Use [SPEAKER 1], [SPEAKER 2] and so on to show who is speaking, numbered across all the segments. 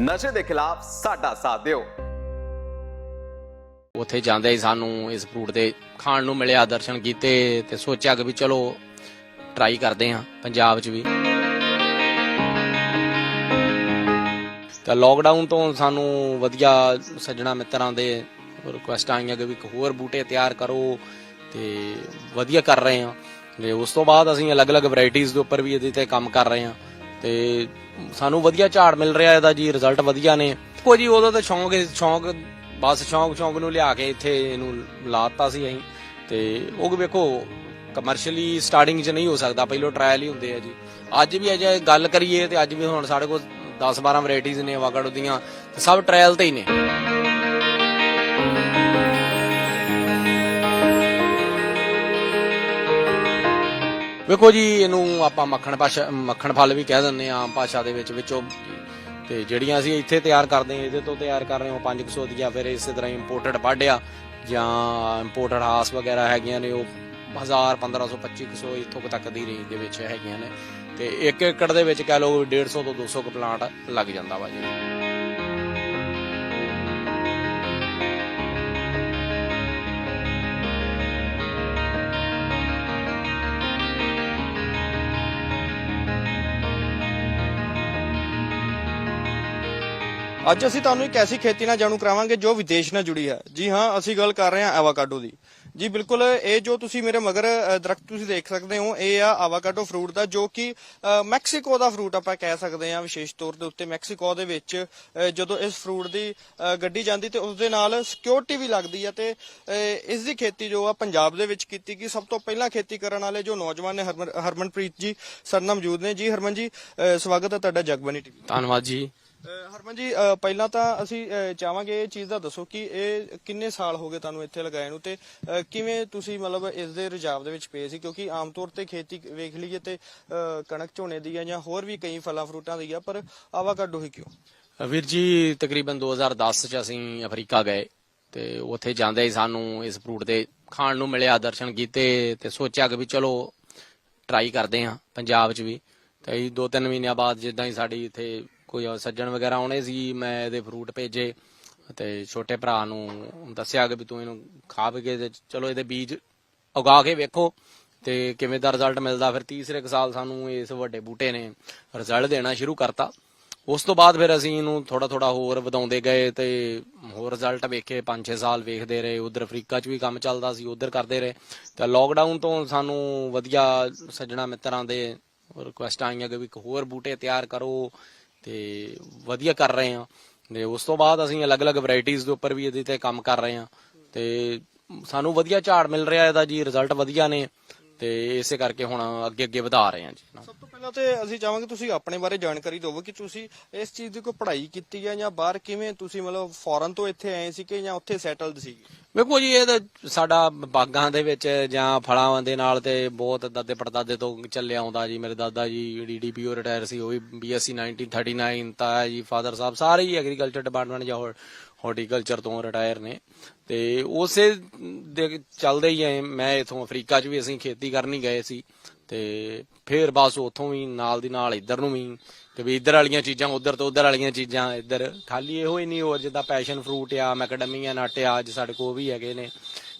[SPEAKER 1] ਨਸ਼ੇ ਦੇ ਖਿਲਾਫ ਸਾਡਾ ਸਾਥ ਦਿਓ।
[SPEAKER 2] ਉੱਥੇ ਜਾਂਦੇ ਹੀ ਸਾਨੂੰ ਇਸ ਫਰੂਟ ਦੇ ਖਾਣ ਨੂੰ ਮਿਲਿਆ, ਦਰਸ਼ਨ ਕੀਤੇ ਤੇ ਸੋਚਿਆ ਕਿ ਵੀ ਚਲੋ ਟਰਾਈ ਕਰਦੇ ਹਾਂ ਪੰਜਾਬ 'ਚ ਵੀ। ਤਾਂ ਲੋਕਡਾਊਨ ਤੋਂ ਸਾਨੂੰ ਵਧੀਆ ਸੱਜਣਾ ਮਿੱਤਰਾਂ ਦੇ ਰਿਕੁਐਸਟ ਆਈਆਂ ਕਿ ਵੀ ਇੱਕ ਹੋਰ ਬੂਟੇ ਤਿਆਰ ਕਰੋ ਤੇ ਵਧੀਆ ਕਰ ਰਹੇ ਹਾਂ। ਤੇ ਉਸ ਤੋਂ ਬਾਅਦ ਅਸੀਂ ਅਲੱਗ-ਅਲੱਗ ਵੈਰਾਈਟੀਆਂ ਦੇ ਉੱਪਰ ਵੀ ਇਹਦੇ ਤੇ ਕੰਮ ਕਰ ਰਹੇ ਹਾਂ। ਤੇ ਸਾਨੂੰ ਵਧੀਆ ਝਾੜ ਮਿਲ ਰਿਹਾ ਇਹਦਾ ਜੀ ਰਿਜ਼ਲਟ ਵਧੀਆ ਨੇ। ਕੋ ਜੀ ਉਦੋਂ ਤਾਂ ਸ਼ੌਂਕ ਸ਼ੌਂਕ, ਬਸ ਸ਼ੌਂਕ ਸ਼ੌਂਕ ਨੂੰ ਲਿਆ ਕੇ ਇੱਥੇ ਇਹਨੂੰ ਲਾਤਾ ਸੀ ਅਸੀਂ। ਤੇ ਉਹ ਵੀ ਵੇਖੋ ਕਮਰਸ਼ੀਅਲੀ ਸਟਾਰਟਿੰਗ 'ਚ ਨਹੀਂ ਹੋ ਸਕਦਾ, ਪਹਿਲਾਂ ਟ੍ਰਾਇਲ ਹੀ ਹੁੰਦੇ ਆ ਜੀ। ਅੱਜ ਵੀ ਅਜੇ ਗੱਲ ਕਰੀਏ ਤੇ ਅੱਜ ਵੀ ਹੁਣ ਸਾਡੇ ਕੋਲ 10-12 ਵੈਰਾਈਟੀਆਂ ਨੇ ਆਵਾਕਾਡੋ ਦੀਆਂ ਸਭ ਟ੍ਰਾਇਲ ਤੇ ਹੀ ਨੇ। ਵੇਖੋ ਜੀ, ਇਹਨੂੰ ਆਪਾਂ ਮੱਖਣ ਭਾਸ਼ਾ ਮੱਖਣ ਫਲ ਵੀ ਕਹਿ ਦਿੰਦੇ ਆ ਆਮ ਭਾਸ਼ਾ ਦੇ ਵਿੱਚ, ਵਿੱਚੋਂ। ਤੇ ਜਿਹੜੀਆਂ ਅਸੀਂ ਇੱਥੇ ਤਿਆਰ ਕਰਦੇ ਹਾਂ, ਇਹਦੇ ਤੋਂ ਤਿਆਰ ਕਰ ਰਹੇ ਹਾਂ 500 ਦੀਆਂ ਫਿਰ ਇਸੇ ਤਰ੍ਹਾਂ ਇੰਪੋਰਟਡ ਪਾਡਿਆ ਜਾਂ ਇੰਪੋਰਟਡ ਹਾਸ ਵਗੈਰਾ ਹੈਗੀਆਂ ਨੇ, ਉਹ 1000 1500 2500 ਇੱਥੋਂ ਕੁ ਤੱਕ ਦੀ ਰੇਂਜ ਦੇ ਵਿੱਚ ਹੈਗੀਆਂ ਨੇ। ਤੇ 1 ਏਕੜ ਦੇ ਵਿੱਚ ਕਹਿ ਲਓ 150 ਤੋਂ 200 ਕੁ ਪਲਾਂਟ ਲੱਗ ਜਾਂਦਾ ਵਾ ਜੀ।
[SPEAKER 3] ਅੱਜ ਅਸੀਂ ਤੁਹਾਨੂੰ ਇੱਕ ਐਸੀ ਖੇਤੀ ਨਾਲ ਜਾਣੂ ਕਰਾਵਾਂਗੇ ਜੋ ਵਿਦੇਸ਼ ਨਾਲ ਜੁੜੀ ਹੈ। ਜੀ ਹਾਂ, ਅਸੀਂ ਗੱਲ ਕਰ ਰਹੇ ਹਾਂ ਐਵਾਕਾਡੋ ਦੀ। ਜੀ ਬਿਲਕੁਲ, ਇਹ ਜੋ ਤੁਸੀਂ ਮੇਰੇ ਮਗਰ ਦਰਖਤ ਤੁਸੀਂ ਦੇਖ ਸਕਦੇ ਹੋ, ਇਹ ਆ ਆਵਾਕਾਡੋ ਫਰੂਟ ਦਾ, ਜੋ ਕਿ ਮੈਕਸੀਕੋ ਦਾ ਫਰੂਟ ਆਪਾਂ ਕਹਿ ਸਕਦੇ ਹਾਂ ਵਿਸ਼ੇਸ਼ ਤੌਰ ਦੇ ਉੱਤੇ। ਮੈਕਸੀਕੋ ਦੇ ਵਿੱਚ ਜਦੋਂ ਇਸ ਫਰੂਟ ਦੀ ਗੱਡੀ ਜਾਂਦੀ ਤੇ ਉਸ ਦੇ ਨਾਲ ਸਿਕਿਉਰਿਟੀ ਵੀ ਲੱਗਦੀ ਹੈ ਤੇ ਇਸ ਦੀ ਖੇਤੀ ਜੋ ਆ ਪੰਜਾਬ ਦੇ ਵਿੱਚ ਕੀਤੀ ਗਈ। ਸਭ ਤੋਂ ਪਹਿਲਾਂ ਖੇਤੀ ਕਰਨ ਵਾਲੇ ਜੋ ਨੌਜਵਾਨ ਨੇ ਹਰਮਨ, ਹਰਮਨਪ੍ਰੀਤ ਜੀ, ਸਰ ਨਾਲ ਮੌਜੂਦ ਨੇ। ਜੀ ਹਰਮਨ ਜੀ ਸਵਾਗਤ ਹੈ ਤੁਹਾਡਾ ਜਗਬਾਨੀ ਟੀਵੀ
[SPEAKER 2] ਧੰਨਵਾਦ ਜੀ।
[SPEAKER 3] ਹਰਮਨ ਜੀ ਪਹਿਲਾਂ ਤਾਂ ਅਸੀਂ ਚਾਹਾਂਗੇ ਇਹ ਚੀਜ਼ ਦਾ ਦੱਸੋ ਕਿ ਇਹ ਕਿੰਨੇ ਸਾਲ ਹੋ ਗਏ ਤੁਹਾਨੂੰ ਇੱਥੇ ਲਗਾਏ ਨੂੰ ਤੇ ਕਿਵੇਂ ਤੁਸੀਂ ਮਤਲਬ ਇਸ ਦੇ ਰਿਜਾਵ ਦੇ ਵਿੱਚ ਪਏ ਸੀ? ਕਿਉਂਕਿ ਆਮ ਤੌਰ ਤੇ ਖੇਤੀ ਵੇਖ ਲਈਏ ਤੇ ਕਣਕ ਝੋਨੇ ਦੀ ਆ ਜਾਂ ਹੋਰ ਵੀ ਕਈ ਫਲਾਂ ਫਰੂਟਾਂ ਦੀ ਆ, ਪਰ ਆਵਾਕਾਡੋ ਹੀ ਕਿਉਂ?
[SPEAKER 2] ਵੀਰ ਜੀ, ਤਕਰੀਬਨ 2010 ਚ ਅਸੀਂ ਅਫਰੀਕਾ ਗਏ ਤੇ ਉੱਥੇ ਜਾਂਦੇ ਹੀ ਸਾਨੂੰ ਇਸ ਫਰੂਟ ਦੇ ਖਾਣ ਨੂੰ ਮਿਲਿਆ, ਦਰਸ਼ਨ ਕੀਤੇ ਤੇ ਸੋਚਿਆ ਕਿ ਵੀ ਚਲੋ ਟਰਾਈ ਕਰਦੇ ਹਾਂ, ਪੰਜਾਬ 'ਚ ਵੀ। ਤੇ ਦੋ ਤਿੰਨ ਮਹੀਨਿਆਂ ਬਾਅਦ ਜਿੱਦਾਂ ਹੀ ਸਾਡੀ ਇੱਥੇ ਕੋਈ ਸੱਜਣ ਵਗੈਰਾ ਆਉਣੇ ਸੀ, ਮੈਂ ਇਹਦੇ ਫਰੂਟ ਭੇਜੇ ਤੇ ਛੋਟੇ ਭਰਾ ਨੂੰ ਦੱਸਿਆ ਕਿ ਵੀ ਤੂੰ ਇਹਨੂੰ ਖਾ ਵੀ ਕੇ ਤੇ ਚਲੋ ਇਹਦੇ ਬੀਜ ਉਗਾ ਕੇ ਵੇਖੋ ਤੇ ਕਿਵੇਂ ਦਾ ਰਿਜ਼ਲਟ ਮਿਲਦਾ। ਫਿਰ ਤੀਸਰੇ ਸਾਲ ਸਾਨੂੰ ਇਸ ਵੱਡੇ ਬੂਟੇ ਨੇ ਰਿਜ਼ਲਟ ਦੇਣਾ ਸ਼ੁਰੂ ਕਰਤਾ। ਉਸ ਤੋਂ ਬਾਅਦ ਫਿਰ ਅਸੀਂ ਇਹਨੂੰ ਥੋੜਾ ਥੋੜਾ ਹੋਰ ਵਧਾਉਂਦੇ ਗਏ ਤੇ ਹੋਰ ਰਿਜ਼ਲਟ ਵੇਖੇ 5-6 ਸਾਲ ਵੇਖਦੇ ਰਹੇ। ਉਧਰ ਅਫਰੀਕਾ 'ਚ ਵੀ ਕੰਮ ਚੱਲਦਾ ਸੀ, ਉਧਰ ਕਰਦੇ ਰਹੇ। ਤਾਂ ਲੋਕਡਾਊਨ ਤੋਂ ਸਾਨੂੰ ਵਧੀਆ ਸੱਜਣਾ ਮਿੱਤਰਾਂ ਦੇ ਰਿਕੁਐਸਟ ਆਈਆਂ ਕਿ ਵੀ ਇੱਕ ਹੋਰ ਬੂਟੇ ਤਿਆਰ ਕਰੋ। ਤੇ ਵਧੀਆ ਕਰ ਰਹੇ ਹਾਂ। ਤੇ ਉਸ ਤੋਂ ਬਾਅਦ ਅਸੀਂ ਅਲੱਗ-ਅਲੱਗ ਵੈਰਾਈਟੀਆਂ ਦੇ ਉੱਪਰ ਵੀ ਇਹਦੇ ਤੇ ਕੰਮ ਕਰ ਰਹੇ ਹਾਂ। ਤੇ ਸਾਨੂੰ ਵਧੀਆ ਝਾੜ ਮਿਲ ਰਿਹਾ ਇਹਦਾ ਜੀ ਰਿਜ਼ਲਟ ਵਧੀਆ ਨੇ। ਤੇ ਇਸੇ ਕਰਕੇ ਹੁਣ ਅੱਗੇ ਅੱਗੇ ਵਧਾ ਰਹੇ ਹਾਂ ਜੀ।
[SPEAKER 3] ਸਭ ਤੋਂ ਪਹਿਲਾਂ ਤੇ ਅਸੀਂ ਚਾਹਾਂਗੇ ਤੁਸੀਂ ਆਪਣੇ ਬਾਰੇ ਜਾਣਕਾਰੀ ਦਿਓ ਕਿ ਤੁਸੀਂ ਇਸ ਚੀਜ਼ ਦੀ ਕੋਈ ਪੜ੍ਹਾਈ ਕੀਤੀ ਹੈ ਜਾਂ ਬਾਹਰ ਕਿਵੇਂ ਤੁਸੀਂ ਮਤਲਬ ਫੋਰਨ ਤੋਂ ਇੱਥੇ ਆਏ ਸੀ ਕਿ ਜਾਂ ਉੱਥੇ ਸੈਟਲਡ ਸੀ
[SPEAKER 2] ਵੇਖੋ ਜੀ ਇਹ ਤਾਂ ਸਾਡਾ ਬਾਗਾਂ ਦੇ ਵਿੱਚ ਜਾਂ ਫਲਾਂ ਦੇ ਨਾਲ ਤੇ ਬਹੁਤ ਦਾਦੇ ਪੜਦਾਦੇ ਤੋਂ ਚੱਲਿਆ ਆਉਂਦਾ ਜੀ। ਮੇਰੇ ਦਾਦਾ ਜੀ ਡੀਡੀਪੀਓ ਰਿਟਾਇਰ ਸੀ ਉਹ ਵੀ ਬੀਐਸਸੀ 1939 ਤਾਂ ਜੀ ਫਾਦਰ ਸਾਹਿਬ ਸਾਰੇ ਹੀ ਐਗਰੀਕਲਚਰ ਡਿਪਾਰਟਮੈਂਟ ਜਾਂ ਹਾਰਟੀਕਲਚਰ ਤੋਂ ਰਿਟਾਇਰ ਨੇ। ਤੇ ਉਸੇ ਦੇ ਚੱਲਦੇ ਹੀ ਐ, ਮੈਂ ਇਥੋਂ ਅਫਰੀਕਾ 'ਚ ਵੀ ਅਸੀਂ ਖੇਤੀ ਕਰਨੀ ਗਏ ਸੀ ਤੇ ਫਿਰ ਬਸ ਉਥੋਂ ਵੀ ਨਾਲ ਦੀ ਨਾਲ ਇੱਧਰ ਨੂੰ ਵੀ ਕਿ ਵੀ ਇੱਧਰ ਵਾਲੀਆਂ ਚੀਜ਼ਾਂ, ਉੱਧਰ ਤੋਂ ਉੱਧਰ ਵਾਲੀਆਂ ਚੀਜ਼ਾਂ ਇੱਧਰ। ਖਾਲੀ ਇਹੋ ਹੀ ਨਹੀਂ ਹੋਰ ਜਿੱਦਾਂ ਪੈਸ਼ਨ ਫਰੂਟ ਆ ਮੈਕਡਮੀਆ ਨਟ ਆ, ਅੱਜ ਸਾਡੇ ਕੋਲ ਵੀ ਹੈਗੇ ਨੇ।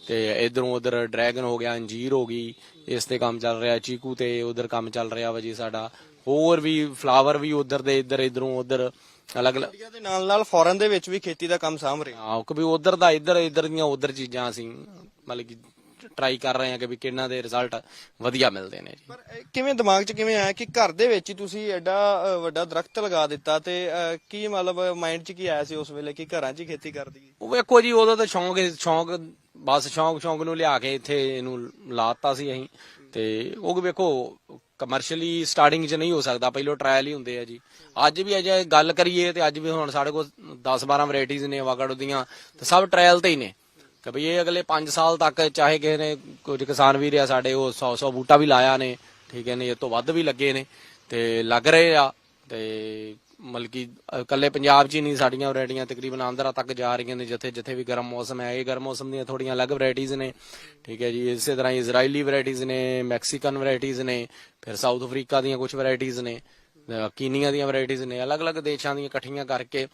[SPEAKER 2] ਤੇ ਇਧਰੋਂ ਉਧਰ ਡਰੈਗਨ ਹੋ ਗਿਆ, ਅੰਜੀਰ ਹੋ ਗਈ, ਇਸ ਤੇ ਕੰਮ ਚੱਲ ਰਿਹਾ, ਚੀਕੂ ਤੇ ਉਧਰ ਕੰਮ ਚੱਲ ਰਿਹਾ ਵਾ ਜੀ ਸਾਡਾ। ਹੋਰ ਵੀ ਫਲਾਵਰ ਵੀ ਉਧਰ ਦੇ, ਇੱਧਰ, ਇਧਰੋਂ ਉਧਰ। ਅਲੱਗ-ਅਲੱਗ।
[SPEAKER 3] ਇੰਡੀਆ ਦੇ ਨਾਲ ਨਾਲ ਫੋਰਨ ਦੇ ਵਿੱਚ ਵੀ ਖੇਤੀ ਦਾ ਕੰਮ ਸਾਂਭ ਰਹੇ ਹੋ
[SPEAKER 2] ਹਾਂ ਕਿ ਵੀ ਉਧਰ ਦਾ ਇੱਧਰ ਇੱਧਰ ਦੀਆਂ ਉਧਰ ਚੀਜ਼ਾਂ ਅਸੀਂ ਮਤਲਬ ਕਿ ਟਰਾਈ ਕਰ ਰਹੇ ਹਾਂ ਕਿ ਵੀ ਕਿੰਨਾ ਦੇ ਰਿਜ਼ਲਟ ਵਧੀਆ ਮਿਲਦੇ ਨੇ ਜੀ।
[SPEAKER 3] ਪਰ ਇਹ ਕਿਵੇਂ ਦਿਮਾਗ 'ਚ ਕਿਵੇਂ ਆਇਆ ਕਿ ਘਰ ਦੇ ਵਿੱਚ ਹੀ ਤੁਸੀਂ ਐਡਾ ਅ, ਵੱਡਾ ਦਰਖਤ ਲਗਾ ਦਿੱਤਾ ਤੇ ਅ, ਕੀ ਮਤਲਬ ਮਾਈਂਡ 'ਚ ਕੀ ਆਇਆ ਸੀ ਉਸ ਵੇਲੇ ਕਿ ਘਰਾਂ 'ਚ ਹੀ ਖੇਤੀ ਕਰ ਦਈਏ?
[SPEAKER 2] ਉਹ ਵੇਖੋ ਜੀ ਉਦੋਂ ਤਾਂ ਸ਼ੌਂਕ ਸ਼ੌਂਕ ਬਸ ਸ਼ੌਂਕ ਸ਼ੌਂਕ ਨੂੰ ਲਿਆ ਕੇ ਇੱਥੇ ਇਹਨੂੰ ਲਾਤਾ ਸੀ ਅਸੀਂ ਤੇ ਉਹ ਵੇਖੋ ਕਮਰਸ਼ੀਅਲੀ ਸਟਾਰਟਿੰਗ 'ਚ ਨਹੀਂ ਹੋ ਸਕਦਾ, ਪਹਿਲਾਂ ਟ੍ਰਾਇਲ ਹੀ ਹੁੰਦੇ ਆ ਜੀ। ਅੱਜ ਵੀ ਅਜੇ ਗੱਲ ਕਰੀਏ ਤੇ ਅੱਜ ਵੀ ਹੁਣ ਸਾਡੇ ਕੋਲ 10-12 ਵੈਰਾਈਟੀਆਂ ਨੇ ਆਵਾਕਾਡੋ ਦੀਆਂ, ਤੇ ਸਭ ਟ੍ਰਾਇਲ ਤੇ ਹੀ ਨੇ। ਕਿ ਭਈ ਇਹ ਅਗਲੇ 5 ਸਾਲ ਤੱਕ ਚਾਹੇ ਕਿਸੇ ਨੇ ਕੁਝ ਕਿਸਾਨ ਵੀਰ ਆ ਸਾਡੇ, ਉਹ 100-100 ਬੂਟਾ ਵੀ ਲਾਇਆ ਨੇ, ਠੀਕ ਹੈ ਨੇ, ਇਹ ਤੋਂ ਵੱਧ ਵੀ ਲੱਗੇ ਨੇ, ਤੇ ਲੱਗ ਰਹੇ ਆ, ਤੇ ਮਤਲਬ ਕਿ ਇਕੱਲੇ ਪੰਜਾਬ 'ਚ ਹੀ ਨਹੀਂ, ਸਾਡੀਆਂ ਵੈਰਾਈਟੀਆਂ ਤਕਰੀਬਨ ਆਂਧਰਾ ਤੱਕ ਜਾ ਰਹੀਆਂ ਨੇ, ਜਿੱਥੇ ਜਿੱਥੇ ਵੀ ਗਰਮ ਮੌਸਮ ਹੈ। ਇਹ ਗਰਮ ਮੌਸਮ ਦੀਆਂ ਥੋੜੀਆਂ ਅਲੱਗ ਵੈਰਾਈਟੀਆਂ ਨੇ। ਠੀਕ ਹੈ ਜੀ, ਇਸੇ ਤਰ੍ਹਾਂ ਇਜ਼ਰਾਈਲੀ ਵੈਰਾਈਟੀਆਂ ਨੇ, ਮੈਕਸੀਕਨ ਵੈਰਾਈਟੀਆਂ ਨੇ, ਫਿਰ ਸਾਊਥ ਅਫਰੀਕਾ ਦੀਆਂ ਕੁਝ ਵੈਰਾਈਟੀਆਂ ਨੇ ਕੀਨੀਆ ਦੀਆਂ ਵੈਰਾਈਟੀਆਂ ਨੇ, ਅਲੱਗ-ਅਲੱਗ ਦੇਸ਼ਾਂ ਦੀਆਂ ਇਕੱਠੀਆਂ ਕਰਕੇ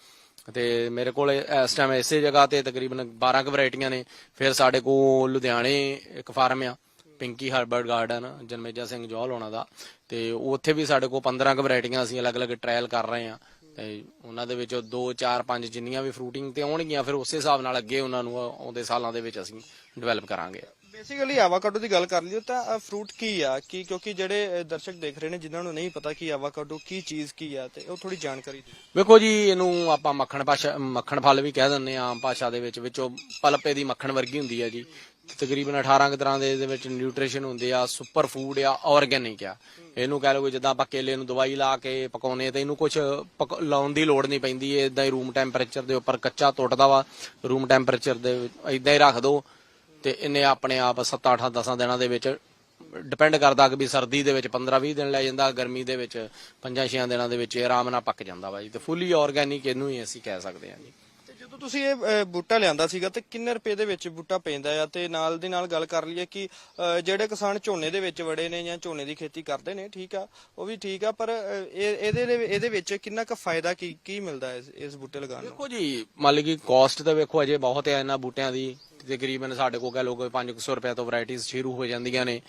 [SPEAKER 2] ਤੇ ਮੇਰੇ ਕੋਲ ਇਸ ਟਾਈਮ ਇਸੇ ਜਗ੍ਹਾ ਤੇ ਤਕਰੀਬਨ 12 ਕੁ ਵੈਰਾਈਟੀਆਂ ਨੇ। ਫਿਰ ਸਾਡੇ ਕੋਲ ਲੁਧਿਆਣੇ ਇੱਕ ਫਾਰਮ ਆ। Pinky Herbert garden Janmeja Singh Johal ਹੋਣਾ ਦਾ। ਤੇ ਉੱਥੇ ਵੀ ਸਾਡੇ ਕੋਲ 15 ਕੁ ਵੈਰਾਈਟੀਆਂ ਅਸੀਂ ਅਲੱਗ-ਅਲੱਗ ਟ੍ਰਾਇਲ ਕਰ ਰਹੇ ਹਾਂ। ਤੇ ਉਹਨਾਂ ਦੇ ਵਿੱਚੋਂ 2 4 5 ਜਿੰਨੀਆਂ ਵੀ ਫਰੂਟਿੰਗ ਤੇ ਆਉਣਗੀਆਂ ਫਿਰ ਉਸੇ ਹਿਸਾਬ ਨਾਲ ਅੱਗੇ ਉਹਨਾਂ ਨੂੰ ਆਉਂਦੇ ਸਾਲਾਂ ਦੇ ਵਿੱਚ ਅਸੀਂ ਡਿਵੈਲਪ ਕਰਾਂਗੇ।
[SPEAKER 3] ਬੇਸਿਕਲੀ ਆਵਾਕਾਡੋ ਦੀ ਗੱਲ ਕਰ ਲਈਏ ਤਾਂ ਫਰੂਟ ਕੀ ਆ? ਕੀ ਕਿਉਂਕਿ ਜਿਹੜੇ ਦਰਸ਼ਕ ਦੇਖ ਰਹੇ ਨੇ ਜਿਨ੍ਹਾਂ ਨੂੰ ਨਹੀਂ ਪਤਾ ਕਿ ਆਵਾਕਾਡੋ ਕੀ ਚੀਜ਼ ਕੀ ਆ ਤੇ ਉਹ ਥੋੜੀ ਜਾਣਕਾਰੀ ਦਿਓ।
[SPEAKER 2] ਵੇਖੋ ਜੀ ਇਹਨੂੰ ਆਪਾਂ ਮੱਖਣ ਭਾਸ਼ਾ ਮੱਖਣ ਫਲ ਵੀ ਕਹਿ ਦਿੰਦੇ ਆ ਆਮ ਭਾਸ਼ਾ ਦੇ ਵਿੱਚ ਵਿੱਚੋਂ ਪਲਪੇ ਦੀ ਮੱਖਣ ਵਰਗੀ ਹੁੰਦੀ ਹੈ ਜੀ। ਤਕਰੀਬਨ 18 ਤਰ੍ਹਾਂ ਦੇ ਇਹਦੇ ਵਿੱਚ ਨਿਊਟ੍ਰੀਸ਼ਨ ਹੁੰਦੇ ਆ ਸੁਪਰ ਫੂਡ ਆ ਆਰਗੈਨਿਕ ਆ। ਇਹਨੂੰ ਕਹਿ ਲਓ ਜਿੱਦਾਂ ਆਪਾਂ ਕੇਲੇ ਨੂੰ ਦਵਾਈ ਲਾ ਕੇ ਪਕਾਉਨੇ ਤੇ ਇਹਨੂੰ ਕੁਝ ਲਾਉਣ ਦੀ ਲੋੜ ਨਹੀਂ ਪੈਂਦੀ, ਇਹ ਇਦਾਂ ਹੀ ਰੂਮ ਟੈਂਪਰੇਚਰ ਦੇ ਉੱਪਰ ਕੱਚਾ ਟੁੱਟਦਾ ਵਾ ਰੂਮ ਟੈਂਪਰੇਚਰ ਦੇ ਇਦਾਂ ਹੀ ਰੱਖ ਦੋ ਤੇ ਇਹਨੇ ਆਪਣੇ ਆਪ 7 8 10 ਦਿਨਾਂ ਦੇ ਵਿੱਚ ਡਿਪੈਂਡ ਕਰਦਾ ਕਿ ਵੀ ਸਰਦੀ ਦੇ ਵਿੱਚ 15 20 ਦਿਨ ਲੈ ਜਾਂਦਾ, ਗਰਮੀ ਦੇ ਵਿੱਚ 5 6 ਦਿਨਾਂ ਦੇ ਵਿੱਚ ਇਹ ਆਰਾਮ ਨਾਲ ਪੱਕ ਜਾਂਦਾ ਵਾ ਜੀ। ਤੇ ਫੁੱਲੀ ਆਰਗੈਨਿਕ ਇਹਨੂੰ ਹੀ ਅਸੀਂ ਕਹਿ ਸਕਦੇ ਹਾਂ ਜੀ।
[SPEAKER 3] ਜਦੋਂ ਤੁਸੀਂ ਇਹ ਅ, ਬੂਟਾ ਲਿਆਂਦਾ ਸੀਗਾ ਤੇ ਕਿੰਨੇ ਰੁਪਏ ਦੇ ਵਿੱਚ ਬੂਟਾ ਪੈਂਦਾ ਆ? ਤੇ ਨਾਲ ਦੀ ਨਾਲ ਗੱਲ ਕਰ ਲਈਏ ਕਿ ਅ, ਜਿਹੜੇ ਕਿਸਾਨ ਝੋਨੇ ਦੇ ਵਿੱਚ ਵੜੇ ਨੇ ਜਾਂ ਝੋਨੇ ਦੀ ਖੇਤੀ ਕਰਦੇ ਨੇ ਠੀਕ ਆ ਉਹ ਵੀ ਠੀਕ ਆ ਪਰ ਅ, ਇਹ ਇਹਦੇ ਦੇ- ਇਹਦੇ ਵਿੱਚ ਕਿੰਨਾ ਕੁ ਫਾਇਦਾ ਕੀ ਕੀ ਮਿਲਦਾ ਇਸ ਇਸ ਬੂਟੇ ਲਗਾਉਣ ਨੂੰ?
[SPEAKER 2] ਦੇਖੋ ਜੀ ਮੰਨ ਕਿ ਕਾਸਟ ਤਾਂ ਵੇਖੋ ਅਜੇ ਬਹੁਤ ਹੈ ਇਹਨਾਂ ਬੂਟਿਆਂ ਦੀ ਤਕਰੀਬਨ ਸਾਡੇ ਕੋਲ ਕਹ ਲੋ ਕੋਈ 500 ਰੁਪਏ ਤੋਂ ਵੈਰਾਈਟੀਆਂ ਸ਼ੁਰੂ ਹੋ ਜਾਂਦੀਆਂ ਨੇ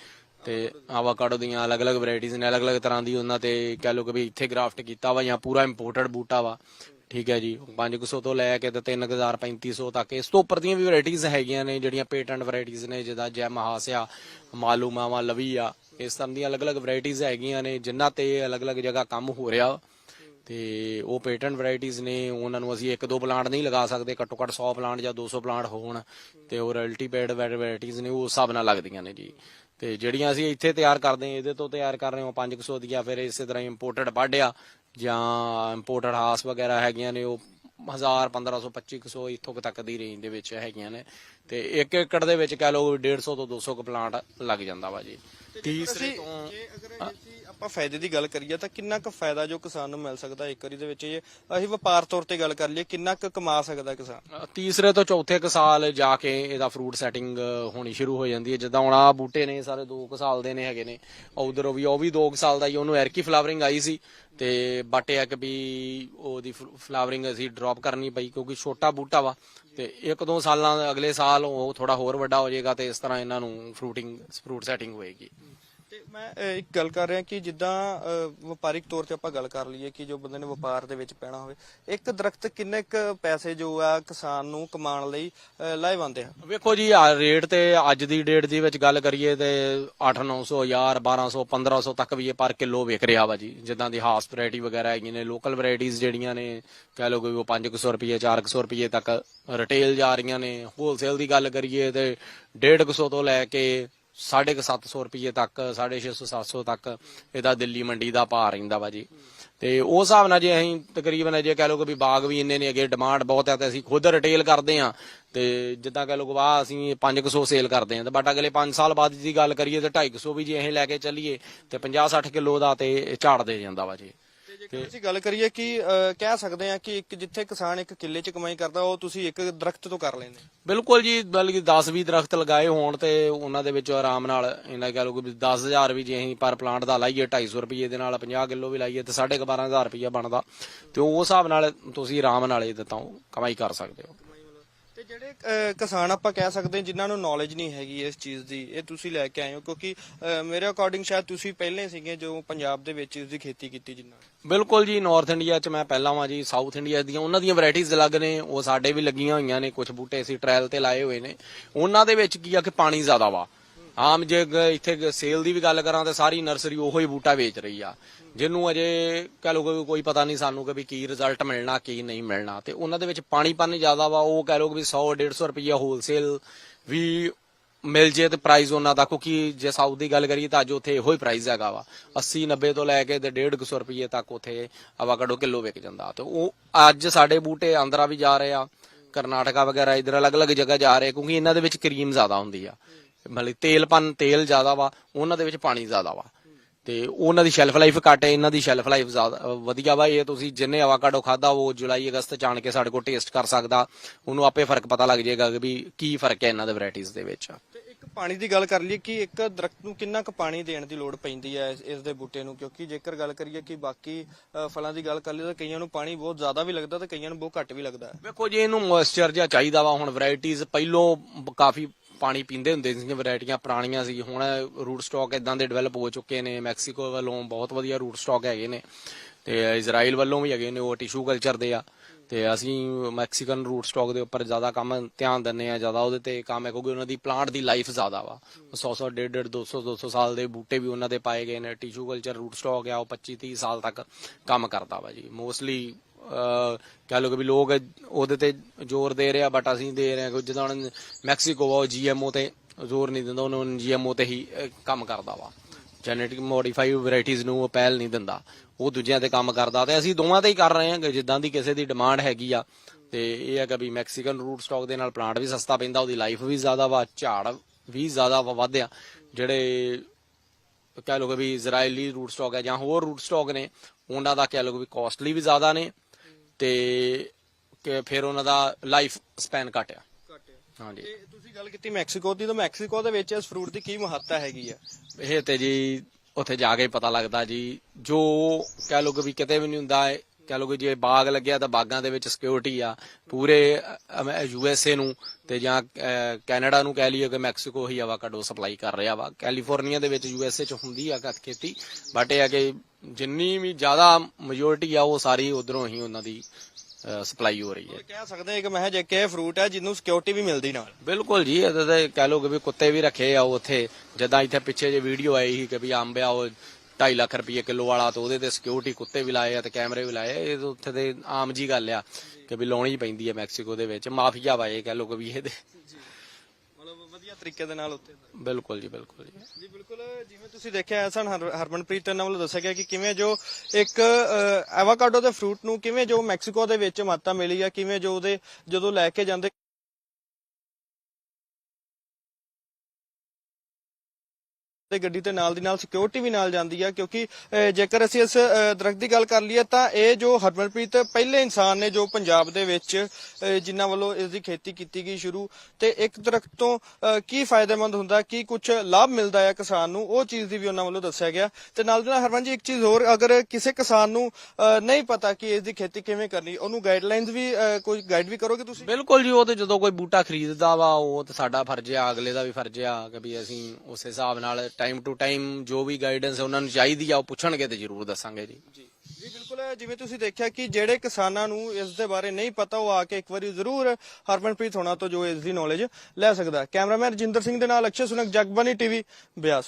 [SPEAKER 2] ਤੇ ਆਵਾਕਾਡੋ ਦੀਆਂ ਅਲੱਗ-ਅਲੱਗ ਵੈਰਾਈਟੀਆਂ ਨੇ ਅਲੱਗ-ਅਲੱਗ ਤਰ੍ਹਾਂ ਦੀ ਉਹਨਾਂ ਤੇ ਕਹ ਲੋ ਕਿ ਵੀ ਇੱਥੇ ਗ੍ਰਾਫਟ ਕੀਤਾ ਵਾ ਜਾਂ ਪੂਰਾ ਇੰਪੋਰਟਡ ਬੂਟਾ ਵਾ ਠੀਕ ਹੈ ਜੀ 500 ਤੋਂ ਲੈ ਕੇ ਤੇ 3000 3500 ਤੱਕ। ਇਸ ਤੋਂ ਉੱਪਰ ਦੀਆਂ ਵੀ ਵੈਰਾਈਟੀਆਂ ਹੈਗੀਆਂ ਨੇ, ਜਿਹੜੀਆਂ ਪੇਟੈਂਟ ਵੈਰਾਈਟੀਆਂ ਨੇ ਜਿਹਦਾ ਜੈ ਮਹਾਸਿਆ ਮਾਲੂਮਾਵਾ ਲਵੀ ਇਸ ਤਰ੍ਹਾਂ ਦੀਆਂ ਅਲੱਗ-ਅਲੱਗ ਵੈਰਾਈਟੀਆਂ ਹੈਗੀਆਂ ਨੇ, ਜਿਨ੍ਹਾਂ ਤੇ ਅਲੱਗ-ਅਲੱਗ ਜਗ੍ਹਾ ਕੰਮ ਹੋ ਰਿਹਾ। ਤੇ ਉਹ ਪੇਟੈਂਟ ਵੈਰਾਈਟੀਆਂ ਨੇ, ਉਹਨਾਂ ਨੂੰ ਅਸੀਂ ਇੱਕ ਦੋ ਪਲਾਂਟ ਨਹੀਂ ਲਗਾ ਸਕਦੇ ਘੱਟੋ ਘੱਟ 100 ਪਲਾਂਟ ਜਾਂ 200 ਪਲਾਂਟ ਹੋਣ ਤੇ ਉਹ ਰਾਇਲਟੀ ਪੇਡ ਵੈਰਾਈਟੀਆਂ ਨੇ, ਉਹ ਹਿਸਾਬ ਨਾਲ ਲੱਗਦੀਆਂ ਨੇ ਜੀ। ਤੇ ਜਿਹੜੀਆਂ ਅਸੀਂ ਇੱਥੇ ਤਿਆਰ ਕਰਦੇ ਹਾਂ, ਇਹਦੇ ਤੋਂ ਤਿਆਰ ਕਰ ਰਹੇ ਹਾਂ 500 ਦੀਆਂ, ਫਿਰ ਇਸੇ ਤਰ੍ਹਾਂ ਇੰਪੋਰਟਡ ਬਾਡਿਆ ਜਾਂ ਇੰਪੋਰਟਡ ਹਾਸ ਵਗੈਰਾ ਹੈਗੀਆਂ ਨੇ, ਉਹ 1000 1500 2500 ਇੱਥੋਂ ਕੁ ਤੱਕ ਦੀ ਰੇਂਜ ਦੇ ਵਿੱਚ ਹੈਗੀਆਂ ਨੇ। ਤੇ 1 ਏਕੜ ਦੇ ਵਿੱਚ ਕਹ ਲਓ 150 ਤੋਂ 200 ਕੁ ਪਲਾਂਟ ਲੱਗ ਜਾਂਦਾ ਵਾ ਜੀ। ਤੀਸਰੇ
[SPEAKER 3] ਅਸੀਂ-
[SPEAKER 2] ਤੋਂ
[SPEAKER 3] ਜੇ ਅਗਰ ਅਸੀਂ ਆਪਾਂ ਫਾਇਦੇ ਦੀ ਗੱਲ ਕਰੀਏ ਤਾਂ ਕਿੰਨਾ ਕੁ ਫਾਇਦਾ ਜੋ ਕਿਸਾਨ ਨੂੰ ਮਿਲ ਸਕਦਾ ਏਕਰੀ ਦੇ ਵਿੱਚ? ਜੇ ਅਸੀਂ ਵਪਾਰ ਤੌਰ ਤੇ ਗੱਲ ਕਰ ਲਈਏ ਕਿੰਨਾ ਕੁ ਕਮਾ ਸਕਦਾ ਕਿਸਾਨ?
[SPEAKER 2] ਤੀਸਰੇ ਤੋਂ ਚੌਥੇ ਕੁ ਸਾਲ ਜਾ ਕੇ ਇਹਦਾ ਫਰੂਟ ਸੈਟਿੰਗ ਹੋਣੀ ਸ਼ੁਰੂ ਹੋ ਜਾਂਦੀ ਹੈ। ਜਿੱਦਾਂ ਹੁਣ ਆ ਬੂਟੇ ਨੇ ਸਾਰੇ 2 ਕੁ ਸਾਲ ਦੇ ਨੇ ਹੈਗੇ ਨੇ। ਉਧਰ ਵੀ ਉਹ ਵੀ 2 ਸਾਲ ਦਾ ਹੀ ਉਹਨੂੰ ਐਰਕੀ ਫਲਾਵਰਿੰਗ ਆਈ ਸੀ। ਤੇ ਬਟ ਇਹ ਆ ਕਿ ਵੀ ਉਹਦੀ ਫਲਾਵਰਿੰਗ ਅਸੀਂ ਡ੍ਰੌਪ ਕਰਨੀ ਪਈ ਕਿਉਂਕਿ ਛੋਟਾ ਬੂਟਾ ਵਾ। ਤੇ ਇੱਕ ਦੋ ਸਾਲਾਂ ਅਗਲੇ ਸਾਲ ਉਹ ਥੋੜਾ ਹੋਰ ਵੱਡਾ ਹੋ ਜਾਏਗਾ ਤੇ ਇਸ ਤਰ੍ਹਾਂ ਇਹਨਾਂ ਨੂੰ ਫਰੂਟਿੰਗ ਫਰੂਟ ਸੈਟਿੰਗ ਹੋਏਗੀ।
[SPEAKER 3] ਤੇ ਮੈਂ ਅਹ, ਇੱਕ ਗੱਲ ਕਰ ਰਿਹਾ ਕਿ ਜਿੱਦਾਂ ਅਹ, ਵਪਾਰਿਕ ਤੌਰ ਤੇ ਆਪਾਂ ਗੱਲ ਕਰ ਲਈਏ ਕਿ ਜੋ ਬੰਦੇ ਨੇ ਵਪਾਰ ਦੇ ਵਿੱਚ ਪੈਣਾ ਹੋਵੇ ਇੱਕ ਦਰਖਤ ਕਿੰਨੇ ਕੁ ਪੈਸੇ ਜੋ ਆ ਕਿਸਾਨ ਨੂੰ ਕਮਾਉਣ ਲਈ ਅਹ, ਲਾਹੇਵੰਦ ਆ?
[SPEAKER 2] ਵੇਖੋ ਜੀ ਆ ਰੇਟ ਤੇ ਅੱਜ ਦੀ ਡੇਟ ਦੀ ਵਿੱਚ ਗੱਲ ਕਰੀਏ ਤੇ 8-900 1000 1200 1500 ਤੱਕ ਵੀ ਇਹ ਪਰ ਕਿਲੋ ਵਿਕ ਰਿਹਾ ਵਾ ਜੀ। ਜਿੱਦਾਂ ਦੀ ਹਾਸ ਵੈਰਾਈਟੀ ਵਗੈਰਾ ਹੈਗੀਆਂ ਨੇ ਲੋਕਲ ਵੈਰਾਈਟੀਆਂ ਜਿਹੜੀਆਂ ਨੇ ਕਹਿ ਲਓ ਕਿ ਉਹ 500 ਰੁਪਏ 400 ਰੁਪਏ ਤੱਕ ਰਿਟੇਲ ਜਾ ਰਹੀਆਂ ਨੇ। ਹੋਲਸੇਲ ਦੀ ਗੱਲ ਕਰੀਏ ਤੇ 150 ਤੋਂ ਲੈ ਕੇ 750 ਰੁਪਏ ਤੱਕ 650 700 ਤੱਕ ਇਹਦਾ ਦਿੱਲੀ ਮੰਡੀ ਦਾ ਭਾਅ ਰਹਿੰਦਾ ਵਾ ਜੀ। ਤੇ ਉਸ ਹਿਸਾਬ ਨਾਲ ਜੇ ਅਸੀਂ ਤਕਰੀਬਨ ਜੇ ਕਹਿ ਲਓ ਕਿ ਵੀ ਬਾਗ ਵੀ ਇੰਨੇ ਨੇ, ਅਗੇ ਡਿਮਾਂਡ ਬਹੁਤ ਹੈ ਤੇ ਅਸੀਂ ਖੁਦ ਰਿਟੇਲ ਕਰਦੇ ਆ ਤੇ ਜਿੱਦਾਂ ਕਹਿ ਲਓ ਕਿ ਵਾਹ ਅਸੀਂ 500 ਸੇਲ ਕਰਦੇ ਆ ਤੇ ਬਟ ਅਗਲੇ 5 ਸਾਲ ਬਾਅਦ ਦੀ ਗੱਲ ਕਰੀਏ ਤੇ 250 ਵੀ ਜੇ ਅਸੀਂ ਲੈ ਕੇ ਚੱਲੀਏ ਤੇ 50 60 ਕਿਲੋ ਦਾ ਤੇ ਝਾੜ ਦੇ ਜਾਂਦਾ ਵਾ ਜੀ।
[SPEAKER 3] ਜੇਕਰ ਅਸੀਂ ਗੱਲ ਕਰੀਏ ਕਿ ਅਹ, ਕਹਿ ਸਕਦੇ ਆ ਕਿ ਇੱਕ ਜਿੱਥੇ ਕਿਸਾਨ ਇੱਕ ਕਿੱਲੇ 'ਚ ਕਮਾਈ ਕਰਦਾ ਉਹ ਤੁਸੀਂ ਇੱਕ ਦਰਖਤ ਤੋਂ ਕਰ ਲੈਂਦੇ
[SPEAKER 2] ਬਿਲਕੁਲ ਜੀ ਬਲਕਿ 10 20 ਦਰਖਤ ਲਗਾਏ ਹੋਣ ਤੇ ਉਹਨਾਂ ਦੇ ਵਿੱਚ ਆਰਾਮ ਨਾਲ ਇਹਨਾਂ ਕਹਿ ਲਓ ਕਿ ਵੀ 10000 ਵੀ ਜੇ ਅਸੀਂ ਪਰ ਪਲਾਂਟ ਦਾ ਲਾਈਏ 250 ਰੁਪਏ ਦੇ ਨਾਲ 50 ਕਿਲੋ ਵੀ ਲਾਈਏ ਤੇ 12500 ਰੁਪਏ ਬਣਦਾ ਤੇ ਉਸ ਹਿਸਾਬ ਨਾਲ ਤੁਸੀਂ ਆਰਾਮ ਨਾਲ ਇਹ ਦਿੱਤਾ ਕਮਾਈ ਕਰ ਸਕਦੇ ਹੋ।
[SPEAKER 3] ਤੇ ਜਿਹੜੇ ਅਹ, ਕਿਸਾਨ ਆਪਾਂ ਕਹਿ ਸਕਦੇ ਹਾਂ ਜਿਨ੍ਹਾਂ ਨੂੰ ਨੌਲੇਜ ਨਹੀਂ ਹੈਗੀ ਇਸ ਚੀਜ਼ ਦੀ ਇਹ ਤੁਸੀਂ ਲੈ ਕੇ ਆਏ ਹੋ ਕਿਉਂਕਿ ਅਹ, ਮੇਰੇ ਅਕੋਰਡਿੰਗ ਸ਼ਾਇਦ ਤੁਸੀਂ ਪਹਿਲੇ ਸੀਗੇ ਜੋ ਪੰਜਾਬ ਦੇ ਵਿੱਚ ਇਸ ਦੀ ਖੇਤੀ ਕੀਤੀ ਜਿੰਨਾ
[SPEAKER 2] ਬਿਲਕੁਲ ਜੀ ਨਾਰਥ ਇੰਡੀਆ ਚ ਮੈਂ ਪਹਿਲਾਂ ਵਾਂ ਜੀ ਸਾਊਥ ਇੰਡੀਆ ਦੀਆਂ ਉਹਨਾਂ ਦੀਆਂ ਵੈਰਾਈਟੀਆਂ ਅਲੱਗ ਨੇ ਉਹ ਸਾਡੇ ਵੀ ਲੱਗੀਆਂ ਹੋਈਆਂ ਨੇ ਕੁਝ ਬੂਟੇ ਅਸੀਂ ਟ੍ਰਾਇਲ ਤੇ ਲਾਏ ਹੋਏ ਨੇ। ਉਹਨਾਂ ਦੇ ਵਿੱਚ ਕੀ ਆ ਕਿ ਪਾਣੀ ਜ਼ਿਆਦਾ ਵਾ। ਆਮ ਜੇ ਗ- ਇੱਥੇ ਸੇਲ ਦੀ ਵੀ ਗੱਲ ਕਰਾਂ ਤੇ ਸਾਰੀ ਨਰਸਰੀ ਉਹੋ ਹੀ ਬੂਟਾ ਵੇਚ ਰਹੀ ਆ। ਜਿਹਨੂੰ ਅਜੇ ਕਹ ਲਓ ਕਿ ਕੋਈ ਪਤਾ ਨਹੀਂ ਸਾਨੂੰ ਕਿ ਵੀ ਕੀ ਰਿਜ਼ਲਟ ਮਿਲਣਾ, ਕੀ ਨਹੀਂ ਮਿਲਣਾ। ਤੇ ਉਹਨਾਂ ਦੇ ਵਿੱਚ ਪਾਣੀ ਪਾਣੀ ਜ਼ਿਆਦਾ ਵਾ, ਉਹ ਕਹ ਲਓ ਕਿ ਵੀ 100 150 ਰੁਪਈਆ ਹੋਲਸੇਲ ਵੀ ਮਿਲ ਜੇ ਤੇ ਪ੍ਰਾਈਸ ਉਹਨਾਂ ਦਾ। ਕਿਉਂਕਿ ਜੇ ਸਾਊਥ ਦੀ ਗੱਲ ਕਰੀਏ ਤਾਂ ਅੱਜ ਉੱਥੇ ਇਹੋ ਹੀ ਪ੍ਰਾਈਸ ਹੈਗਾ ਵਾ। 80 90 ਤੋਂ ਲੈ ਕੇ ਤੇ 150 ਰੁਪਏ ਤੱਕ ਉੱਥੇ ਆਵਾਕੈਡੋ ਕਿਲੋ ਵਿਕ ਜਾਂਦਾ। ਤੇ ਉਹ ਅੱਜ ਸਾਡੇ ਬੂਟੇ ਆਂਧਰਾ ਵੀ ਜਾ ਰਹੇ ਆ, ਕਰਨਾਟਕਾ ਵਗੈਰਾ ਇਧਰ ਅਲੱਗ-ਅਲੱਗ ਜਗ੍ਹਾ ਜਾ ਰਹੇ ਕਿਉਂਕਿ ਇਹਨਾਂ ਦੇ ਵਿੱਚ ਕਰੀਮ ਜ਼ਿਆਦਾ ਹੁੰਦੀ ਆ। ਮਤਲਬ ਤੇਲਪਨ ਤੇਲ ਜ਼ਿਆਦਾ ਵਾ ਉਹਨਾਂ ਦੇ ਵਿੱਚ ਪਾਣੀ ਜ਼ਿਆਦਾ ਵਾ। ਤੇ ਉਹਨਾਂ ਦੀ ਸ਼ੈਲਫ ਲਾਈਫ ਘੱਟ ਹੈ ਇਹਨਾਂ ਦੀ ਸ਼ੈਲਫ ਲਾਈਫ ਜ਼ਿਆਦਾ ਵਧੀਆ ਵਾ। ਇਹ ਤੁਸੀਂ ਜਿੰਨੇ ਆਵਾਕਾਡੋ ਖਾਦਾ ਉਹ ਜੁਲਾਈ ਅਗਸਤ ਚ ਆਣ ਕੇ ਸਾਡੇ ਕੋਲ ਟੇਸਟ ਕਰ ਸਕਦਾ। ਉਹਨੂੰ ਆਪੇ ਫ਼ਰਕ ਪਤਾ ਲੱਗ ਜਾਏਗਾ ਕਿ ਵੀ ਕੀ ਫ਼ਰਕ ਹੈ ਇਹਨਾਂ ਦੇ ਵੈਰਾਈਟੀਆਂ ਦੇ ਵਿੱਚ।
[SPEAKER 3] ਤੇ ਇੱਕ ਪਾਣੀ ਦੀ ਗੱਲ ਕਰ ਲਈਏ ਕਿ ਇੱਕ ਦਰਖਤ ਨੂੰ ਕਿੰਨਾ ਕੁ ਪਾਣੀ ਦੇਣ ਦੀ ਲੋੜ ਪੈਂਦੀ ਹੈ ਇਸ- ਦੇ ਬੂਟੇ ਨੂੰ? ਕਿਉਂਕਿ ਜੇਕਰ ਗੱਲ ਕਰੀਏ ਕਿ ਬਾਕੀ ਫਲਾਂ ਦੀ ਗੱਲ ਕਰ ਲਈਏ ਤਾਂ ਕਈਆਂ ਨੂੰ ਪਾਣੀ ਬਹੁਤ ਜ਼ਿਆਦਾ ਵੀ ਲੱਗਦਾ ਤੇ ਕਈਆਂ ਨੂੰ ਬਹੁਤ ਘੱਟ ਵੀ ਲੱਗਦਾ।
[SPEAKER 2] ਵੇਖੋ ਜੀ ਇਹਨੂੰ ਮੋਇਸਚਰ ਜਿਹਾ ਚਾਹੀਦਾ ਵਾ। ਹੁਣ ਵੈਰਾਈਟੀਆਂ ਪਹਿਲੋਂ ਕਾਫੀ ਪਾਣੀ ਪੀਂਦੇ ਹੁੰਦੇ ਸੀ ਵੈਰਾਈਟੀਆਂ ਪੁਰਾਣੀਆਂ ਸੀ, ਹੁਣ ਰੂਟ ਸਟਾਕ ਇਦਾਂ ਦੇ ਡਿਵੈਲਪ ਹੋ ਚੁੱਕੇ ਨੇ, ਮੈਕਸੀਕੋ ਵੱਲੋਂ ਬਹੁਤ ਵਧੀਆ ਰੂਟ ਸਟਾਕ ਹੈਗੇ ਨੇ, ਤੇ ਇਜ਼ਰਾਈਲ ਵੱਲੋਂ ਵੀ ਹੈਗੇ ਨੇ, ਉਹ ਟਿਸ਼ੂ ਕਲਚਰ ਦੇ ਆ, ਤੇ ਅਸੀਂ ਮੈਕਸੀਕਨ ਰੂਟ ਸਟਾਕ ਦੇ ਉੱਪਰ ਜ਼ਿਆਦਾ ਕੰਮ ਧਿਆਨ ਦਿੰਨੇ ਆ ਜ਼ਿਆਦਾ ਉਹਦੇ ਤੇ ਕੰਮ ਹੈ, ਕਿਉਂਕਿ ਉਹਨਾਂ ਦੀ ਪਲਾਂਟ ਦੀ ਲਾਈਫ ਜ਼ਿਆਦਾ ਵਾ। 100 100 150 200 200 ਸਾਲ ਦੇ ਬੂਟੇ ਵੀ ਉਹਨਾਂ ਦੇ ਪਾਏ ਗਏ ਨੇ, ਟਿਸ਼ੂ ਕਲਚਰ ਰੂਟ ਸਟਾਕ ਆ, ਉਹ 25 30 ਸਾਲ ਤੱਕ ਕੰਮ ਕਰਦਾ ਵਾ ਜੀ। ਮੋਸਟਲੀ ਕਹ ਲੋ ਕਿ ਵੀ ਲੋਕ ਉਹਦੇ ਤੇ ਜ਼ੋਰ ਦੇ ਰਹੇ ਆ ਬਟ ਅਸੀਂ ਦੇ ਰਹੇ ਹਾਂ ਜਿੱਦਾਂ ਹੁਣ ਮੈਕਸੀਕੋ ਵਾ ਉਹ ਜੀਐਮਓ ਤੇ ਜ਼ੋਰ ਨਹੀਂ ਦਿੰਦਾ, ਉਹਨਾਂ ਉਹਨੂੰ ਜੀਐਮਓ ਤੇ ਹੀ ਕੰਮ ਕਰਦਾ ਵਾ। ਜੈਨੇਟਿਕ ਮੋਡੀਫਾਈਡ ਵੈਰਾਈਟੀਆਂ ਨੂੰ ਉਹ ਪਹਿਲ ਨਹੀਂ ਦਿੰਦਾ। ਉਹ ਦੂਜਿਆਂ ਤੇ ਕੰਮ ਕਰਦਾ ਤੇ ਅਸੀਂ ਦੋਵਾਂ ਤੇ ਹੀ ਕਰ ਰਹੇ ਹਾਂ ਕਿ ਜਿੱਦਾਂ ਦੀ ਕਿਸੇ ਦੀ ਡਿਮਾਂਡ ਹੈਗੀ ਆ। ਤੇ ਇਹ ਹੈਗਾ ਵੀ ਮੈਕਸੀਕਨ ਰੂਟ ਸਟਾਕ ਦੇ ਨਾਲ ਪਲਾਂਟ ਵੀ ਸਸਤਾ ਪੈਂਦਾ, ਉਹਦੀ ਲਾਈਫ ਵੀ ਜ਼ਿਆਦਾ ਵਾ, ਝਾੜ ਵੀ ਜ਼ਿਆਦਾ ਵਾ ਵਧਿਆ ਜਿਹੜੇ ਕਹਿ ਲਓ ਕਿ ਵੀ ਇਜ਼ਰਾਈਲੀ ਰੂਟ ਸਟਾਕ ਹੈ ਜਾਂ ਹੋਰ ਰੂਟ ਸਟਾਕ ਨੇ, ਉਹਨਾਂ ਦਾ ਕਹਿ ਲਓ ਕਿ ਵੀ ਕਾਸਟਲੀ ਵੀ ਜ਼ਿਆਦਾ ਨੇ। ਤੇ ਕਿ ਫਿਰ ਉਹਨਾਂ ਦਾ ਲਾਈਫ ਸਪੈਨ ਘਟਿਆ। ਹਾਂਜੀ।
[SPEAKER 3] ਤੇ ਤੁਸੀਂ ਗੱਲ ਕੀਤੀ ਮੈਕਸੀਕੋ ਦੀ ਤਾਂ ਮੈਕਸੀਕੋ ਦੇ ਵਿੱਚ ਇਸ ਫਰੂਟ ਦੀ ਕੀ ਮਹੱਤਤਾ ਹੈਗੀ ਹੈ
[SPEAKER 2] ਇਹ ਤੇ ਜੀ ਉੱਥੇ ਜਾ ਕੇ ਪਤਾ ਲੱਗਦਾ ਜੀ। ਜੋ ਕਹਿ ਲੋ ਕਿ ਵੀ ਕਿਤੇ ਵੀ ਨਹੀਂ ਹੁੰਦਾ ਹੈ ਕਹਿ ਲੋ ਕਿ ਜੇ ਬਾਗ ਲੱਗਿਆ ਤਾਂ ਬਾਗਾਂ ਦੇ ਵਿੱਚ ਸਿਕਿਉਰਿਟੀ ਆ। ਪੂਰੇ ਯੂ ਐਸ ਏ ਨੂੰ ਤੇ ਜਾਂ ਕੈਨੇਡਾ ਨੂੰ ਕਹਿ ਲਈਏ ਕਿ ਮੈਕਸੀਕੋ ਹੀ ਆਵਾਕਾਡੋ ਸਪਲਾਈ ਕਰ ਰਿਹਾ ਵਾ। ਕੈਲੀਫੋਰਨੀਆ ਦੇ ਵਿੱਚ ਯੂ ਐਸ ਏ ਚ ਹੁੰਦੀ ਆ ਘੱਟ ਖੇਤੀ ਬਟ ਇਹ ਆ ਕਿ ਜਿੰਨੀ ਵੀ ਜ਼ਿਆਦਾ ਮੈਜੋਰਿਟੀ ਆ ਉਹ ਸਾਰੀ ਉਧਰੋਂ ਹੀ ਉਹਨਾਂ ਦੀ ਸਪਲਾਈ ਹੋ ਰਹੀ ਹੈ।
[SPEAKER 3] ਕਹਿ ਸਕਦੇ ਹਾਂ ਕਿ ਮੈਂ ਜੇ ਕਿ ਇਹ ਫਰੂਟ ਹੈ ਜਿਹਨੂੰ ਸਿਕਿਉਰਿਟੀ ਵੀ ਮਿਲਦੀ ਨਾਲ।
[SPEAKER 2] ਬਿਲਕੁਲ ਜੀ ਇਹਦੇ ਤੇ ਕਹਿ ਲੋ ਕਿ ਵੀ ਕੁੱਤੇ ਵੀ ਰੱਖੇ ਆ ਉੱਥੇ। ਜਦਾਂ ਇੱਥੇ ਪਿੱਛੇ ਜੇ ਵੀਡੀਓ ਆਈ ਸੀ ਕਿ ਵੀ ਅੰਬ ਆ ਉਹ 2.5 ਲੱਖ ਰੁਪਏ ਕਿਲੋ ਵਾਲਾ ਤੇ ਉਹਦੇ ਤੇ ਸਿਕਿਉਰਿਟੀ ਕੁੱਤੇ ਵੀ ਲਾਏ ਆ ਤੇ ਕੈਮਰੇ ਵੀ ਲਾਏ ਆ। ਇਹ ਤਾਂ ਉੱਥੇ ਤੇ ਆਮ ਜੀ ਗੱਲ ਆ ਕਿ ਵੀ ਲਾਉਣੀ ਪੈਂਦੀ ਹੈ ਮੈਕਸੀਕੋ ਦੇ ਵਿੱਚ। ਮਾਫੀਆ ਵਾ ਇਹ ਕਹਿ ਲੋ ਕਿ ਵੀ ਇਹਦੇ।
[SPEAKER 3] ਮਤਲਬ ਵਧੀਆ ਤਰੀਕੇ ਦੇ ਨਾਲ ਉੱਤੇ
[SPEAKER 2] ਬਿਲਕੁਲ ਜੀ ਬਿਲਕੁਲ ਜੀ।
[SPEAKER 3] ਜੀ ਬਿਲਕੁਲ ਜਿਵੇਂ ਤੁਸੀਂ ਦੇਖਿਆ ਸਾਨੂੰ ਹਰ- ਹਰਮਨਪ੍ਰੀਤ ਇਹਨਾਂ ਵੱਲੋਂ ਦੱਸਿਆ ਗਿਆ ਕਿ ਕਿਵੇਂ ਜੋ ਇੱਕ ਐਵਾਕਾਡੋ ਦੇ ਫਰੂਟ ਨੂੰ ਕਿਵੇਂ ਜੋ ਮੈਕਸੀਕੋ ਦੇ ਵਿੱਚ ਮਾਤਾ ਮਿਲੀ ਆ ਕਿਵੇਂ ਜੋ ਉਹਦੇ ਜਦੋਂ ਲੈ ਕੇ ਜਾਂਦੇ ਤੇ ਗੱਡੀ ਤੇ ਨਾਲ ਦੀ ਨਾਲ ਸਿਕਿਉਰਿਟੀ ਵੀ ਨਾਲ ਜਾਂਦੀ ਆ, ਕਿਉਂਕਿ ਜੇਕਰ ਅਸੀਂ ਇਸ ਦਰਖਤ ਦੀ ਗੱਲ ਕਰ ਲਈਏ ਤਾਂ ਇਹ ਜੋ ਹਰਮਨਪ੍ਰੀਤ ਪਹਿਲੇ ਇਨਸਾਨ ਨੇ ਜੋ ਪੰਜਾਬ ਦੇ ਵਿੱਚ ਜਿਨ੍ਹਾਂ ਵੱਲੋਂ ਇਸ ਦੀ ਖੇਤੀ ਕੀਤੀ ਗਈ ਸ਼ੁਰੂ, ਤੇ ਇੱਕ ਦਰਖਤ ਤੋਂ ਕੀ ਫਾਇਦੇਮੰਦ ਹੁੰਦਾ, ਕੀ ਕੁਝ ਲਾਭ ਮਿਲਦਾ ਹੈ ਕਿਸਾਨ ਨੂੰ, ਉਹ ਚੀਜ਼ ਦੀ ਵੀ ਉਹਨਾਂ ਵੱਲੋਂ ਦੱਸਿਆ ਗਿਆ। ਤੇ ਨਾਲ ਦੀ ਨਾਲ ਹਰਮਨ ਜੀ, ਇੱਕ ਚੀਜ਼ ਹੋਰ, ਅਗਰ ਕਿਸੇ ਕਿਸਾਨ ਨੂੰ ਨਹੀਂ ਪਤਾ ਕਿ ਇਸ ਦੀ ਖੇਤੀ ਕਿਵੇਂ ਕਰਨੀ, ਉਹਨੂੰ ਗਾਈਡਲਾਈਨਸ ਵੀ ਕੋਈ ਗਾਈਡ ਵੀ ਕਰੋਗੇ ਤੁਸੀਂ?
[SPEAKER 2] ਬਿਲਕੁਲ ਜੀ, ਉਹ ਤੇ ਜਦੋਂ ਕੋਈ ਬੂਟਾ ਖਰੀਦਦਾ ਵਾ, ਉਹ ਤੇ ਸਾਡਾ ਫਰਜ਼ ਆ, ਅਗਲੇ ਦਾ ਵੀ ਫਰਜ਼ ਆ, ਕਿ ਵੀ ਅਸੀਂ ਉਸ ਹਿਸਾਬ ਨਾਲ ਟਾਈਮ ਟੂ ਟਾਈਮ ਜੋ ਵੀ ਗਾਈਡੈਂਸ ਉਹਨਾਂ ਨੂੰ ਚਾਹੀਦੀ ਆ, ਉਹ ਪੁੱਛਣਗੇ ਤੇ ਜ਼ਰੂਰ ਦੱਸਾਂਗੇ ਜੀ।
[SPEAKER 3] ਜੀ। ਜੀ, ਬਿਲਕੁਲ, ਜਿਵੇਂ ਤੁਸੀਂ ਦੇਖਿਆ ਕਿ ਜਿਹੜੇ ਕਿਸਾਨਾਂ ਨੂੰ ਇਸ ਦੇ ਬਾਰੇ ਨਹੀਂ ਪਤਾ, ਉਹ ਆ ਕੇ ਇੱਕ ਵਾਰੀ ਜ਼ਰੂਰ ਹਰਮਨਪ੍ਰੀਤ ਹੋਣਾ ਤੋਂ ਜੋ ਇਸ ਦੀ ਨੌਲੇਜ ਲੈ ਸਕਦਾ। ਹੈ। ਕੈਮਰਾਮੈਨ ਰਜਿੰਦਰ ਸਿੰਘ ਦੇ ਨਾਲ ਅਕਸ਼ੇ ਸੁਨਕ ਜਗਬਾਨੀ ਟੀਵੀ, ਬਿਆਸ।